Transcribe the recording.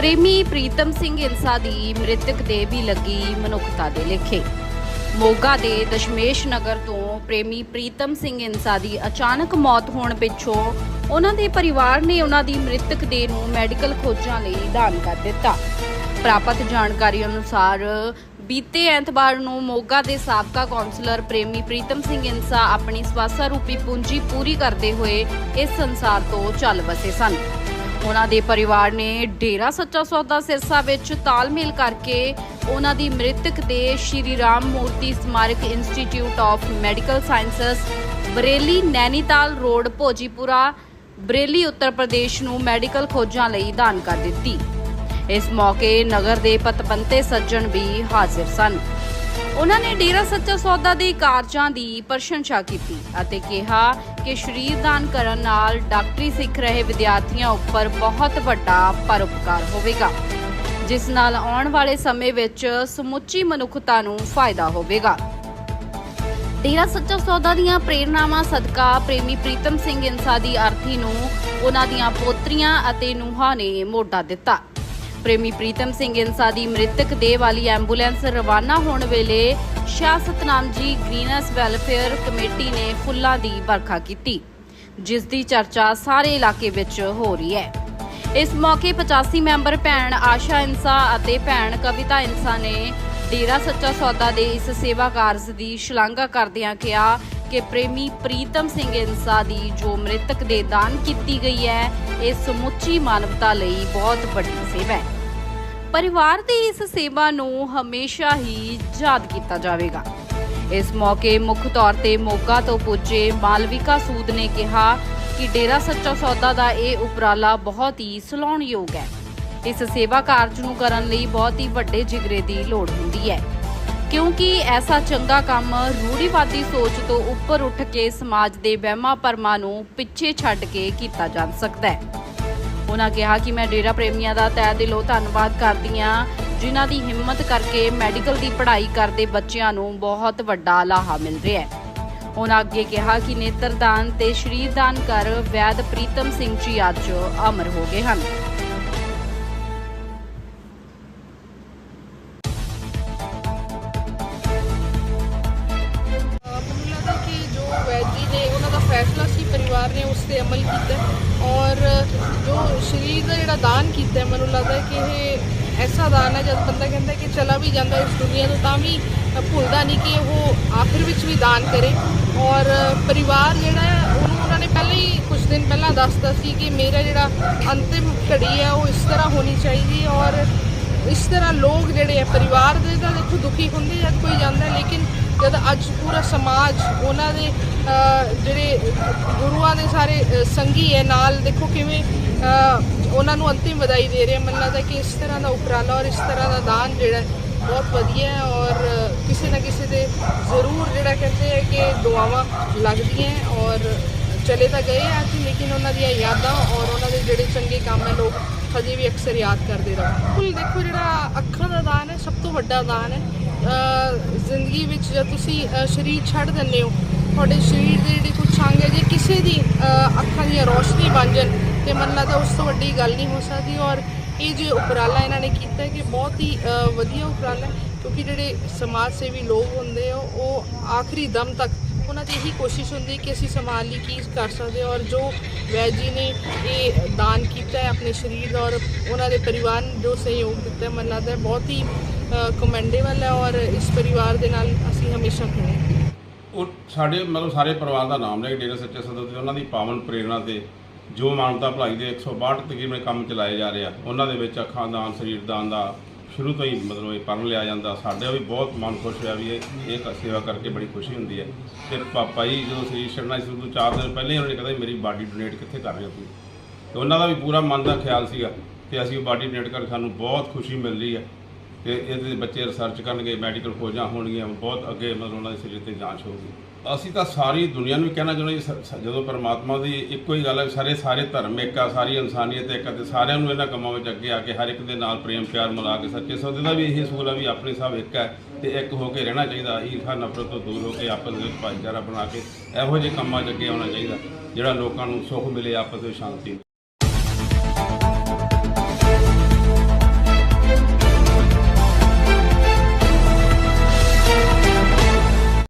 ਪ੍ਰੇਮੀ ਪ੍ਰੀਤਮ ਸਿੰਘ ਇੰਸਾ ਦੀ ਮ੍ਰਿਤਕ ਦੇਹ ਵੀ ਲੱਗੀ ਮਨੁੱਖਤਾ ਦੇ ਲੇਖੇ। ਮੋਗਾ ਦੇ ਦਸ਼ਮੇਸ਼ ਨਗਰ ਤੋਂ ਪ੍ਰੇਮੀ ਪ੍ਰੀਤਮ ਸਿੰਘ ਇੰਸਾ ਦੀ ਅਚਾਨਕ ਮੌਤ ਹੋਣ ਪਿੱਛੋਂ ਉਹਨਾਂ ਦੇ ਪਰਿਵਾਰ ਨੇ ਉਹਨਾਂ ਦੀ ਮ੍ਰਿਤਕ ਦੇਹ ਨੂੰ ਮੈਡੀਕਲ ਖੋਜਾਂ ਲਈ ਦਾਨ ਕਰ ਦਿੱਤਾ। ਪ੍ਰਾਪਤ ਜਾਣਕਾਰੀ ਅਨੁਸਾਰ ਬੀਤੇ ਐਤਵਾਰ ਨੂੰ ਮੋਗਾ ਦੇ ਸਾਬਕਾ ਕੌਂਸਲਰ ਪ੍ਰੇਮੀ ਪ੍ਰੀਤਮ ਸਿੰਘ ਇੰਸਾ ਆਪਣੀ ਸਵਾਸਾ ਰੂਪੀ ਪੂੰਜੀ ਪੂਰੀ ਕਰਦੇ ਹੋਏ ਇਸ ਸੰਸਾਰ ਤੋਂ ਚੱਲ ਵਸੇ ਸਨ। ਉਹਨਾਂ ਦੇ ਪਰਿਵਾਰ ਨੇ ਡੇਰਾ ਸੱਚਾ ਸੌਦਾ ਸਿਰਸਾ ਵਿੱਚ ਤਾਲਮੇਲ ਕਰਕੇ ਉਹਨਾਂ ਦੀ ਮ੍ਰਿਤਕ ਦੇ Shri Ram Murti Smarak institute of medical sciences, Bareilly Nainital road, Bhojipura, Bareilly Uttar Pradesh ਨੂੰ ਮੈਡੀਕਲ ਖੋਜਾਂ ਲਈ ਦਾਨ ਕਰ ਦਿੱਤੀ। ਇਸ ਮੌਕੇ ਨਗਰ ਦੇ ਪਤਵੰਤੇ ਸੱਜਣ ਵੀ ਹਾਜ਼ਰ ਸਨ। ਉਹਨਾਂ ਨੇ ਡੇਰਾ ਸੱਚਾ ਸੌਦਾ ਦੇ ਕਾਰਜਾਂ ਦੀ ਪ੍ਰਸ਼ੰਸਾ ਕੀਤੀ ਅਤੇ ਕਿਹਾ ਕਿ ਸ਼ਰੀਰ ਦਾਨ ਕਰਨ ਨਾਲ ਡਾਕਟਰੀ ਸਿੱਖ ਰਹੇ ਵਿਦਿਆਰਥੀਆਂ ਉੱਪਰ ਬਹੁਤ ਵੱਡਾ ਪਰਉਪਕਾਰ ਹੋਵੇਗਾ, ਜਿਸ ਨਾਲ ਆਉਣ ਵਾਲੇ ਸਮੇਂ ਵਿੱਚ ਸਮੁੱਚੀ ਮਨੁੱਖਤਾ ਨੂੰ ਫਾਇਦਾ ਹੋਵੇਗਾ। ਡੇਰਾ ਸੱਚਾ ਸੌਦਾ ਦੀਆਂ ਪ੍ਰੇਰਨਾਵਾਂ ਸਦਕਾ ਪ੍ਰੇਮੀ ਪ੍ਰੀਤਮ ਸਿੰਘ ਇੰਸਾ ਦੀ ਅਰਥੀ ਨੂੰ ਉਹਨਾਂ ਦੀਆਂ ਪੋਤਰੀਆਂ ਅਤੇ ਨੂਹਾਂ ਨੇ ਮੋਢਾ ਦਿੱਤਾ। ਪ੍ਰੇਮੀ ਪ੍ਰੀਤਮ ਸਿੰਘ ਇੰਸਾ ਦੀ ਮ੍ਰਿਤਕ ਦੇਹ ਵਾਲੀ ਐਂਬੂਲੈਂਸ ਰਵਾਨਾ ਹੋਣ ਵੇਲੇ Shah ji Greens welfare committee ਨੇ ਫੁੱਲਾਂ ਦੀ ਵਰਖਾ ਕੀਤੀ, ਜਿਸ ਦੀ ਚਰਚਾ ਸਾਰੇ ਇਲਾਕੇ ਵਿੱਚ ਹੋ ਰਹੀ ਹੈ। ਇਸ ਮੌਕੇ 85 ਮੈਂਬਰ ਭੈਣ ਆਸ਼ਾ ਇੰਸਾ ਅਤੇ ਭੈਣ ਕਵਿਤਾ ਇੰਸਾ ਨੇ ਡੇਰਾ ਸੱਚਾ ਸੌਦਾ ਦੇ ਇਸ ਸੇਵਾ ਕਾਰਜ ਦੀ ਸ਼ਲਾਘਾ ਕਰਦਿਆਂ ਕਿਹਾ ਕਿ ਪ੍ਰੇਮੀ ਪ੍ਰੀਤਮ ਸਿੰਘ ਇੰਸਾ ਦੀ ਜੋ ਮ੍ਰਿਤਕ ਦੇ ਦਾਨ ਕੀਤੀ ਗਈ ਹੈ ਇਹ ਸਮੁੱਚੀ ਮਾਨਵਤਾ ਲਈ ਬਹੁਤ ਵੱਡੀ ਸੇਵਾ ਹੈ। ਪਰਿਵਾਰ ਦੀ ਇਸ ਸੇਵਾ ਨੂੰ ਹਮੇਸ਼ਾ ਹੀ ਯਾਦ ਕੀਤਾ ਜਾਵੇਗਾ। ਇਸ ਮੌਕੇ ਮੁੱਖ ਤੌਰ ਤੇ ਮੋਗਾ ਤੋਂ ਪੁੱਜੇ ਮਾਲਵਿਕਾ ਸੂਦ ਨੇ ਕਿਹਾ ਕਿ ਡੇਰਾ ਸੱਚਾ ਸੌਦਾ ਦਾ ਇਹ ਉਪਰਾਲਾ ਬਹੁਤ ਹੀ ਸਲਾਹੁਣਯੋਗ ਹੈ। ਇਸ ਸੇਵਾ ਕਾਰਜ ਨੂੰ ਕਰਨ ਲਈ ਬਹੁਤ ਹੀ ਵੱਡੇ ਜਿਗਰੇ ਦੀ ਲੋੜ ਹੁੰਦੀ ਹੈ। ਕਿਉਂਕਿ ਐਸਾ ਚੰਗਾ ਕੰਮ ਰੂੜੀਵਾਦੀ ਸੋਚ ਤੋਂ ਉੱਪਰ ਉੱਠ ਕੇ ਸਮਾਜ ਦੇ ਵਹਿਮਾਂ ਭਰਮਾਂ ਨੂੰ ਪਿੱਛੇ ਛੱਡ ਕੇ ਕੀਤਾ ਜਾ ਸਕਦਾ ਹੈ। ਉਹਨਾਂ ਕਿਹਾ ਕਿ ਮੈਂ ਡੇਰਾ ਪ੍ਰੇਮੀਆਂ ਦਾ ਤਹਿ ਦਿਲੋਂ ਧੰਨਵਾਦ ਕਰਦੀ ਹਾਂ, ਜਿਨ੍ਹਾਂ ਦੀ ਹਿੰਮਤ ਕਰਕੇ ਮੈਡੀਕਲ ਦੀ ਪੜ੍ਹਾਈ ਕਰਦੇ ਬੱਚਿਆਂ ਨੂੰ ਬਹੁਤ ਵੱਡਾ ਲਾਹਾ ਮਿਲ ਰਿਹਾ ਹੈ। ਉਹਨਾਂ ਅੱਗੇ ਕਿਹਾ ਕਿ ਨੇਤਰਦਾਨ ਤੇ ਸ਼ਰੀਰਦਾਨ ਕਰ ਵੈਦ ਪ੍ਰੀਤਮ ਸਿੰਘ ਜੀ ਅੱਜ ਅਮਰ ਹੋ ਗਏ ਹਨ। ਫੈਸਲਾ ਸੀ, ਪਰਿਵਾਰ ਨੇ ਉਸ ਤੇ ਅਮਲ ਕੀਤਾ ਔਰ ਜੋ ਸਰੀਰ ਦਾ ਜਿਹੜਾ ਦਾਨ ਕੀਤਾ ਮੈਨੂੰ ਲੱਗਦਾ ਕਿ ਇਹ ਐਸਾ ਦਾਨ ਹੈ, ਜਦ ਬੰਦਾ ਕਹਿੰਦਾ ਕਿ ਚਲਾ ਵੀ ਜਾਂਦਾ ਇਸ ਦੁਨੀਆ ਤੋਂ ਤਾਂ ਵੀ ਭੁੱਲਦਾ ਨਹੀਂ ਕਿ ਉਹ ਆਖਿਰ ਵਿੱਚ ਵੀ ਦਾਨ ਕਰੇ। ਔਰ ਪਰਿਵਾਰ ਜਿਹੜਾ ਹੈ, ਉਹਨੂੰ ਉਹਨਾਂ ਨੇ ਪਹਿਲਾਂ ਹੀ ਕੁਝ ਦਿਨ ਪਹਿਲਾਂ ਦੱਸਦਾ ਸੀ ਕਿ ਮੇਰਾ ਜਿਹੜਾ ਅੰਤਿਮ ਘੜੀ ਹੈ, ਉਹ ਇਸ ਤਰ੍ਹਾਂ ਹੋਣੀ ਚਾਹੀਦੀ ਔਰ ਇਸ ਤਰ੍ਹਾਂ ਲੋਕ ਜਿਹੜੇ ਹੈ, ਪਰਿਵਾਰ ਦੇ ਤਾਂ ਦੇਖੋ ਦੁਖੀ ਹੁੰਦੇ ਜਦ ਕੋਈ ਜਾਂਦਾ ਲੇਕਿਨ ਜਦ ਅੱਜ ਪੂਰਾ ਸਮਾਜ ਉਹਨਾਂ ਦੇ ਜਿਹੜੇ ਗੁਰੂਆਂ ਦੇ ਸਾਰੇ ਅਹ, ਸੰਗੀ ਹੈ ਨਾਲ ਦੇਖੋ ਕਿਵੇਂ ਉਹਨਾਂ ਨੂੰ ਅੰਤਿਮ ਵਧਾਈ ਦੇ ਰਹੇ ਮੈਨੂੰ ਲੱਗਦਾ ਕਿ ਇਸ ਤਰ੍ਹਾਂ ਦਾ ਉਪਰਾਲਾ ਔਰ ਇਸ ਤਰ੍ਹਾਂ ਦਾ ਦਾਨ ਜਿਹੜਾ ਬਹੁਤ ਵਧੀਆ ਹੈ ਔਰ ਕਿਸੇ ਨਾ ਕਿਸੇ ਦੇ ਜ਼ਰੂਰ ਜਿਹੜਾ ਕਹਿੰਦੇ ਹੈ ਕਿ ਦੁਆਵਾਂ ਲੱਗਦੀਆਂ ਔਰ ਚਲੇ ਤਾਂ ਗਏ ਆ ਕਿ ਲੇਕਿਨ ਉਹਨਾਂ ਦੀਆਂ ਯਾਦਾਂ ਔਰ ਉਹਨਾਂ ਦੇ ਜਿਹੜੇ ਚੰਗੇ ਕੰਮ ਹੈ ਲੋਕ ਹਜੇ ਵੀ ਅਕਸਰ ਯਾਦ ਕਰਦੇ ਰਹੋ। ਕੁੱਲ ਦੇਖੋ ਜਿਹੜਾ ਅੱਖਾਂ ਦਾ ਦਾਨ ਹੈ ਸਭ ਤੋਂ ਵੱਡਾ ਦਾਨ ਹੈ। ਜ਼ਿੰਦਗੀ ਵਿੱਚ ਜਦ ਤੁਸੀਂ ਸਰੀਰ ਛੱਡ ਦਿੰਦੇ ਹੋ ਤੁਹਾਡੇ ਸਰੀਰ ਦੇ ਜਿਹੜੇ ਕੁਝ ਅੰਗ ਹੈ ਜੇ ਕਿਸੇ ਦੀ ਅੱਖਾਂ ਦੀ ਰੋਸ਼ਨੀ ਬਣ ਜਾਣ, ਤੇ ਮਨ ਲੱਗਦਾ ਉਸ ਤੋਂ ਵੱਡੀ ਗੱਲ ਨਹੀਂ ਹੋ ਸਕਦੀ। ਔਰ ਇਹ ਜੋ ਉਪਰਾਲਾ ਇਹਨਾਂ ਨੇ ਕੀਤਾ ਕਿ ਬਹੁਤ ਹੀ ਵਧੀਆ ਉਪਰਾਲਾ ਕਿਉਂਕਿ ਜਿਹੜੇ ਸਮਾਜ ਸੇਵੀ ਲੋਕ ਹੁੰਦੇ ਆ, ਉਹ ਆਖਰੀ ਦਮ ਤੱਕ ਉਹਨਾਂ ਦੀ ਇਹੀ ਕੋਸ਼ਿਸ਼ ਹੁੰਦੀ ਕਿ ਅਸੀਂ ਸਮਾਜ ਲਈ ਕੀ ਕਰ ਸਕਦੇ ਔਰ ਜੋ ਵੈਦ ਜੀ ਨੇ ਇਹ ਦਾਨ ਕੀਤਾ ਹੈ ਆਪਣੇ ਸਰੀਰ ਔਰ ਉਹਨਾਂ ਦੇ ਪਰਿਵਾਰ ਨੂੰ ਜੋ ਸਹਿਯੋਗ ਦਿੱਤਾ ਹੈ, ਮੈਨੂੰ ਲੱਗਦਾ ਬਹੁਤ ਹੀ ਕਮੈਂਡੇਬਲ ਹੈ। ਔਰ ਇਸ ਪਰਿਵਾਰ ਦੇ ਨਾਲ ਅਸੀਂ ਹਮੇਸ਼ਾ ਖੜੇ ਹਾਂ। ਉਹ ਸਾਡੇ ਮਤਲਬ ਸਾਰੇ ਪਰਿਵਾਰ ਦਾ ਨਾਮ ਲੈ ਕੇ ਡੇਰਾ ਸੱਚੇ ਸਦਰ ਤੇ ਉਹਨਾਂ ਦੀ ਪਾਵਨ ਪ੍ਰੇਰਣਾ ਤੇ ਜੋ ਮਾਨਵਤਾ ਭਲਾਈ ਦੇ 162 ਤਕਰੀਬਨ ਕੰਮ ਚਲਾਏ ਜਾ ਰਹੇ ਆ, ਉਹਨਾਂ ਦੇ ਵਿੱਚ ਅੱਖਾਂ, ਦਾਨ, ਸਰੀਰ, ਦਾਨ ਦਾ ਸ਼ੁਰੂ ਤੋਂ ਹੀ ਮਤਲਬ ਇਹ ਪਰਨ ਲਿਆ ਜਾਂਦਾ। ਸਾਡਾ ਵੀ ਬਹੁਤ ਮਨ ਖੁਸ਼ ਹੋਇਆ ਵੀ ਇਹ ਇਹ ਕ- ਸੇਵਾ ਕਰਕੇ ਬੜੀ ਖੁਸ਼ੀ ਹੁੰਦੀ ਹੈ। ਤੇ ਪਾਪਾ ਜੀ ਜਦੋਂ ਸ਼੍ਰੀ ਸ਼ਰਨਾ ਜੀ ਉਦੋਂ ਚਾਰ ਦਿਨ ਪਹਿਲਾਂ ਹੀ ਉਹਨਾਂ ਨੇ ਕਹਿੰਦਾ ਮੇਰੀ ਬਾਡੀ ਡੋਨੇਟ ਕਿੱਥੇ ਕਰ ਰਹੇ ਹੋ ਤੁਸੀਂ? ਤੇ ਉਹਨਾਂ ਦਾ ਵੀ ਪੂਰਾ ਮਨ ਦਾ ਖਿਆਲ ਸੀਗਾ ਤੇ ਅਸੀਂ ਉਹ ਬਾਡੀ ਡੋਨੇਟ ਕਰਕੇ ਸਾਨੂੰ ਬਹੁਤ ਖੁਸ਼ੀ ਮਿਲ ਰਹੀ ਹੈ। ਤੇ ਇਹਦੇ ਬੱਚੇ ਰਿਸਰਚ ਕਰਨਗੇ ਮੈਡੀਕਲ ਖੋਜਾਂ ਹੋਣਗੀਆਂ, ਬਹੁਤ ਅੱਗੇ ਮਤਲਬ ਉਹਨਾਂ ਦੇ ਸਰੀਰ ਤੇ ਜਾਂਚ ਹੋਊਗੀ। ਅਸੀਂ ਤਾਂ ਸਾਰੀ ਦੁਨੀਆ ਨੂੰ ਵੀ ਕਹਿਣਾ ਚਾਹੁੰਦੇ ਜੀ, ਸ- ਜਦੋਂ ਪਰਮਾਤਮਾ ਦੀ ਇੱਕੋ ਹੀ ਗੱਲ ਹੈ ਸਾਰੇ ਸਾਰੇ ਧਰਮ ਇੱਕ ਆ, ਸਾਰੀ ਇਨਸਾਨੀਅਤ ਇੱਕ ਆ ਤੇ ਸਾਰਿਆਂ ਨੂੰ ਇਹਨਾਂ ਕੰਮਾਂ ਵਿੱਚ ਅੱਗੇ ਆ ਕੇ ਹਰ ਇੱਕ ਦੇ ਨਾਲ ਪ੍ਰੇਮ, ਪਿਆਰ ਮਿਲਾ ਕੇ ਸੱਚੇ ਸੌਦੇ ਦਾ ਵੀ ਇਹੀ ਅਸੂਲ ਆ ਵੀ ਆਪਣੇ ਸਭ ਇੱਕ ਹੈ ਤੇ ਇੱਕ ਹੋ ਕੇ ਰਹਿਣਾ ਚਾਹੀਦਾ ਈਰਖਾ ਨਫ਼ਰਤ ਤੋਂ ਦੂਰ ਹੋ ਕੇ ਆਪਸ ਵਿੱਚ ਭਾਈਚਾਰਾ ਬਣਾ ਕੇ ਇਹੋ ਜਿਹੇ ਕੰਮਾਂ 'ਚ ਅੱਗੇ ਆਉਣਾ ਚਾਹੀਦਾ, ਜਿਹੜਾ ਲੋਕਾਂ ਨੂੰ ਸੁੱਖ ਮਿਲੇ, ਆਪਸ ਵਿੱਚ ਸ਼ਾਂਤੀ